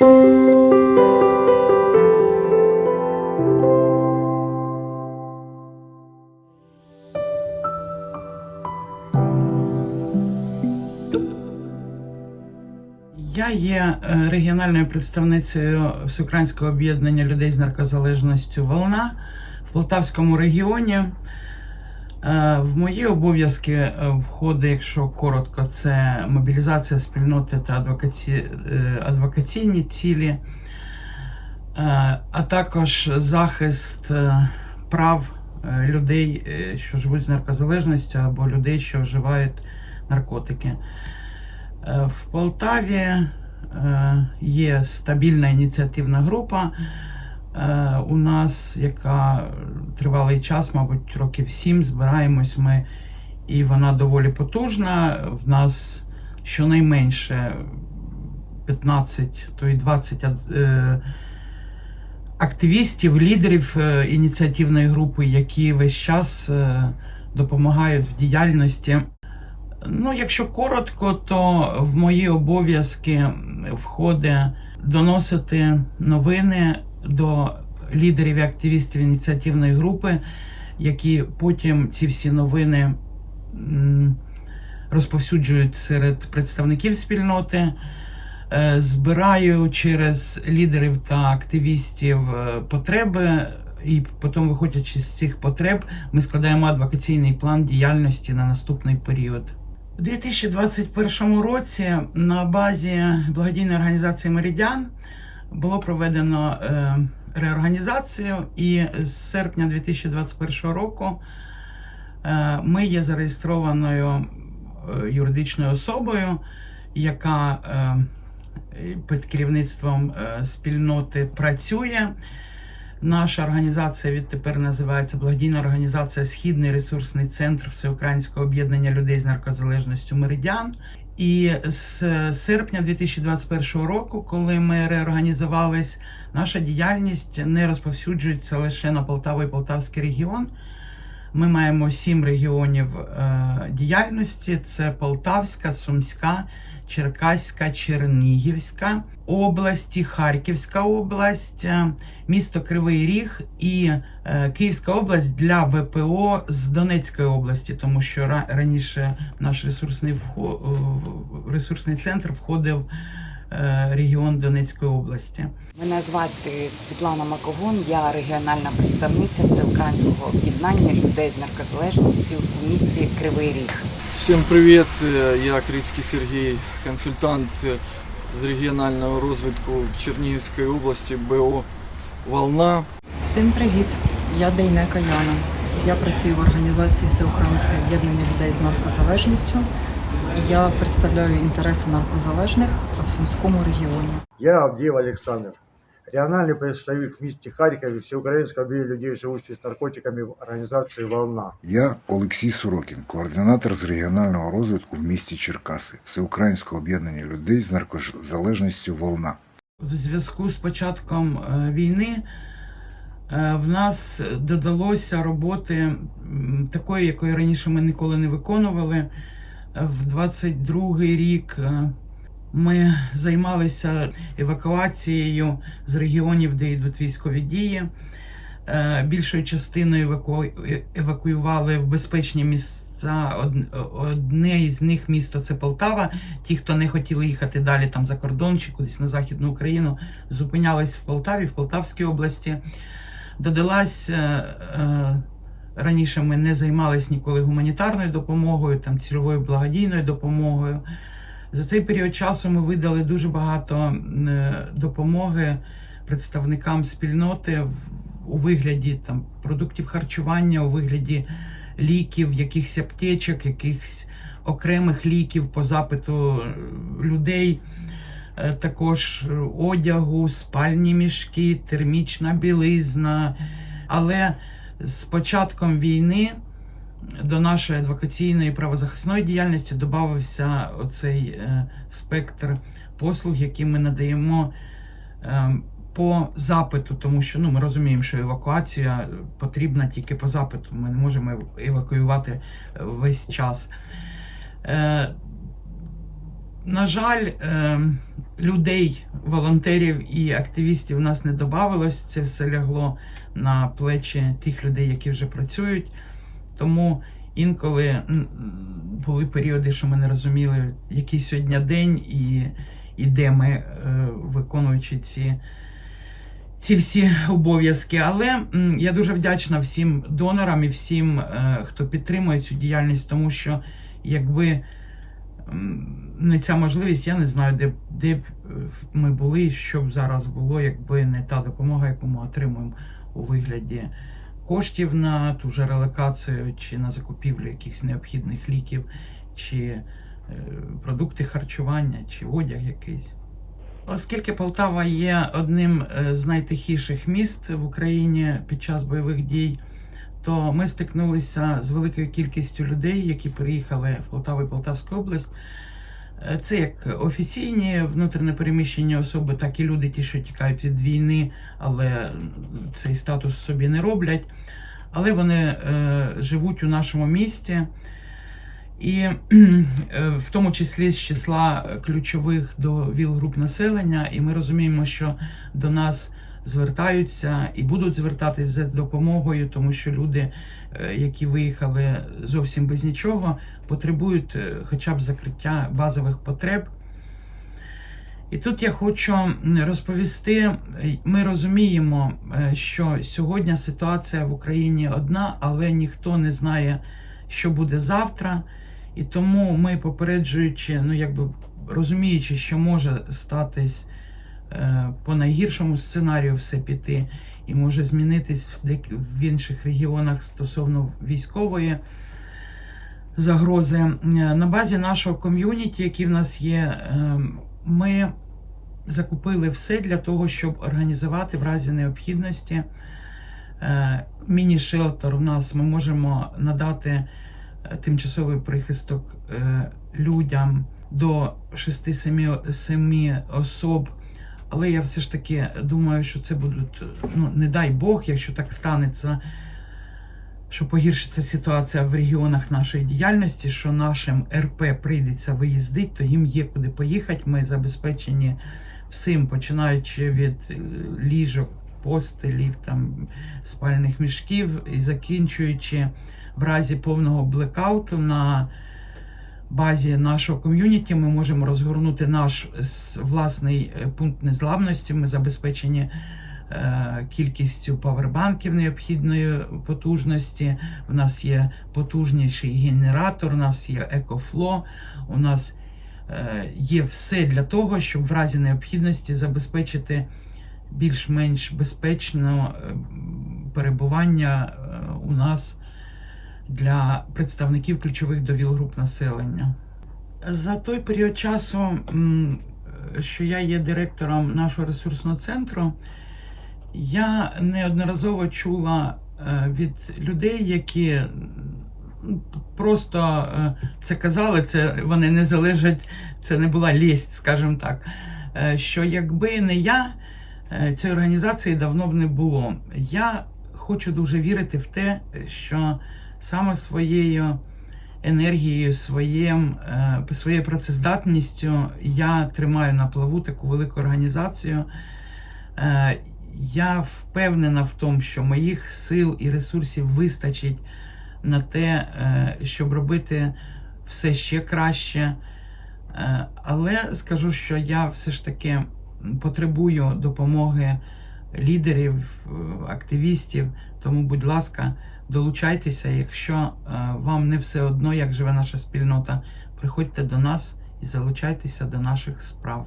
Я є е, регіональною представницею Всеукраїнського об'єднання людей з наркозалежністю Волна в Полтавському регіоні. Е, В мої обов'язки е, входить, якщо коротко, це мобілізація спільноти та адвокаці... е, адвокаційні цілі, а також захист прав людей, що живуть з наркозалежністю, або людей, що вживають наркотики. В Полтаві є стабільна ініціативна група у нас, яка тривалий час, мабуть, років сім, збираємось ми, і вона доволі потужна. В нас щонайменше 15, то й 20 е, активістів, лідерів е, ініціативної групи, які весь час е, допомагають в діяльності Ну, якщо коротко, то в мої обов'язки входить доносити новини до лідерів і активістів ініціативної групи, які потім ці всі новини розповсюджують серед представників спільноти. Е, Збираю через лідерів та активістів е, потреби, і потім, виходячи з цих потреб, ми складаємо адвокаційний план діяльності на наступний період. У 2021 році на базі благодійної організації Меридіан було проведено е, реорганізацію, і з серпня 2021 року е, ми є зареєстрованою е, юридичною особою, яка під керівництвом спільноти працює. Наша організація відтепер називається Благодійна організація Східний ресурсний центр Всеукраїнського об'єднання людей з наркозалежністю Меридіан. І з серпня 2021 року, коли ми реорганізувались, наша діяльність не розповсюджується лише на Полтаву і Полтавський регіон. Ми маємо сім регіонів е, діяльності: це Полтавська, Сумська, Черкаська, Чернігівська області, Харківська область, е, місто Кривий Ріг і е, Київська область для ВПО з Донецької області, тому що раніше наш ресурсний ресурсний центр входив регіон Донецької області. Мене звати Світлана Макогон, я регіональна представниця Всеукраїнського об'єднання людей з наркозалежністю у місті Кривий Ріг. Всем привет! Е, Я Крицький Сергій, консультант е, з регіонального розвитку в Чернігівській області БО Волна. Всім привіт! Я Дейнека Яна. Я працюю в організації Всеукраїнське об'єднання людей з наркозалежністю. Я представляю інтереси наркозалежних в Сумському регіоні. Я Авдеев Александр, региональный представник в місті Харкові Всеукраїнського об'єднання людей, живущих з наркотиками в організації «Волна». Я Олексій Сорокін, координатор з регіонального розвитку в місті Черкаси, Всеукраїнського об'єднання людей з наркозалежністю Волна. в зв'язку з початком е, війни е, в нас додалося роботи такої, якої раніше ми ніколи не виконували. В 22-й рік е, ми займалися евакуацією з регіонів, де йдуть військові дії. Е, Більшою частиною еваку- евакуювали в безпечні місця. Одне із них місто це Полтава. Ті, хто не хотіли їхати далі там за кордон чи кудись на Західну Україну, зупинялись в Полтаві, в Полтавській області. Додалась е, раніше ми не займалися ніколи гуманітарною допомогою, там цільовою благодійною допомогою. За цей період часу ми видали дуже багато е, допомоги представникам спільноти у вигляді там продуктів харчування, у вигляді ліків, якихось аптечок, якихось окремих ліків по запиту е, людей. Е, Також одягу, спальні мішки, термічна білизна. Але з початком війни до нашої адвокаційної правозахисної діяльності додався оцей е, спектр послуг, які ми надаємо е, по запиту, тому що ну, ми розуміємо, що евакуація потрібна тільки по запиту. Ми не можемо евакуювати е, весь час. На жаль, людей волонтерів і активістів у нас не додавалось. Це все лягло на плечі тих людей, які вже працюють. Тому інколи були періоди, що ми не розуміли, який сьогодні день і, і де ми, е, виконуючи ці, ці всі обов'язки. Але я дуже вдячна всім донорам і всім, е, хто підтримує цю діяльність, тому що якби не ця можливість, я не знаю, де, б- де б е, ми були, що б зараз було, якби не та допомога, яку ми отримуємо у вигляді коштів на ту же релокацію, чи на закупівлю якихось необхідних ліків, чи е, продукти харчування, чи одяг якийсь. Оскільки Полтава є одним е, з найтихіших міст в Україні під час бойових дій, то ми стикнулися з великою кількістю людей, які приїхали в Полтаву і Полтавську область. Е, Це як офіційні внутрішньопереміщені особи, так і люди, ті, що тікають від війни, але цей статус собі не роблять. Але вони е, живуть у нашому місті. І е, в тому числі з числа ключових до ВІЛ-груп населення, і ми розуміємо, що до нас звертаються і будуть звертатись за допомогою, тому що люди, е, які виїхали зовсім без нічого, потребують е, хоча б закриття базових потреб. І тут я хочу розповісти: е, ми розуміємо, що сьогодні ситуація в Україні одна, але ніхто не знає, що буде завтра. І тому ми, попереджуючи, ну якби розуміючи, що може статись по найгіршому сценарію все піти, і може змінитись в, інших регіонах стосовно військової загрози. Е, На базі нашого ком'юніті, який в нас є, е, ми закупили все для того, щоб організувати в разі необхідності е, міні-шелтер. У нас ми можемо надати е, тимчасовий прихисток е, людям до 6-7 особ. Але я все ж таки думаю, що це будуть, ну не дай Бог, якщо так станеться, що погіршиться ситуація в регіонах нашої діяльності, що нашим РП прийдеться виїздити, то їм є куди поїхати. Ми забезпечені всім, починаючи від е, ліжок, постелів, там, спальних мішків і закінчуючи в разі повного блекауту на базі нашого ком'юніті ми можемо розгорнути наш власний е, пункт незламності. Ми забезпечені е, кількістю павербанків необхідної потужності. У нас є потужніший генератор, у нас є екофло, у нас є все для того, щоб в разі необхідності забезпечити більш-менш безпечне перебування е, у нас для представників ключових до ВІЛ-груп населення. За той період часу, що я є директором нашого ресурсного центру, я неодноразово чула е, від людей, які просто е, це казали, це вони не залежать, це не була лість, скажімо так. е, Що якби не я, цієї організації давно б не було. Я хочу дуже вірити в те, що саме своєю енергією, своїм, е, своєю працездатністю я тримаю на плаву таку велику організацію. Е, Я впевнена в тому, що моїх сил і ресурсів вистачить на те, е, щоб робити все ще краще. Але скажу, що я все ж таки потребую допомоги лідерів, е, активістів. Тому, будь ласка, долучайтеся, якщо е, вам не все одно, як живе наша спільнота, приходьте до нас і залучайтеся до наших справ.